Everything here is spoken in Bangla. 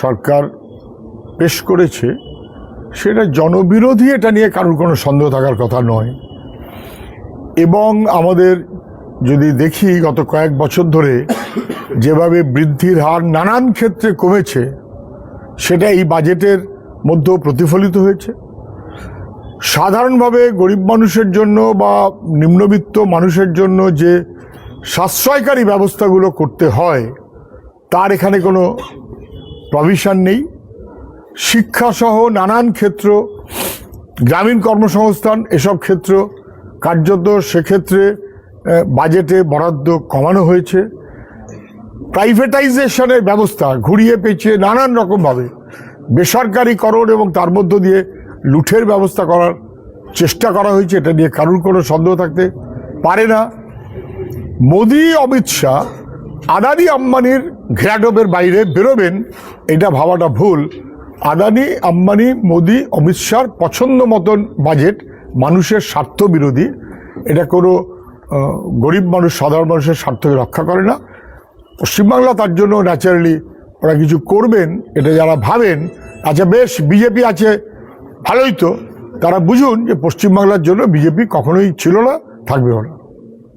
সরকার পেশ করেছে, সেটা জনবিরোধী, এটা নিয়ে কারোর কোনো সন্দেহ থাকার কথা নয়। এবং আমাদের যদি দেখি, গত কয়েক বছর ধরে যেভাবে বৃদ্ধির হার নানান ক্ষেত্রে কমেছে, সেটা এই বাজেটের মধ্যেও প্রতিফলিত হয়েছে। সাধারণভাবে গরিব মানুষের জন্য বা নিম্নবিত্ত মানুষের জন্য যে সাশ্রয়কারী ব্যবস্থাগুলো করতে হয়, তার এখানে কোনো প্রভিশন নেই। শিক্ষাসহ নানান ক্ষেত্র, গ্রামীণ কর্মসংস্থান এসব ক্ষেত্র কার্যত সেক্ষেত্রে বাজেটে বরাদ্দ কমানো হয়েছে। প্রাইভেটাইজেশনের ব্যবস্থা ঘুরিয়ে পেঁচিয়ে নানান রকমভাবে বেসরকারিকরণ এবং তার মধ্য দিয়ে লুঠের ব্যবস্থা করার চেষ্টা করা হয়েছে। এটা নিয়ে কারুর কোনো সন্দেহ থাকতে পারে না। মোদি, অমিত শাহ আদানি আম্বানির ঘেরাটোপের বাইরে বেরোবেন, এটা ভাবাটা ভুল। আদানি আম্বানি, মোদি, অমিত শাহর পছন্দ মতন বাজেট, মানুষের স্বার্থ বিরোধী এটা কোনো গরিব মানুষ, সাধারণ মানুষের স্বার্থকে রক্ষা করে না। পশ্চিমবাংলা তার জন্য ন্যাচারালি ওরা কিছু করবেন, এটা যারা ভাবেন আচ্ছা বেশ, বিজেপি আছে, ভালোই তো। তারা বুঝুন যে পশ্চিমবাংলার জন্য বিজেপি কখনোই ছিল না, থাকবেও না।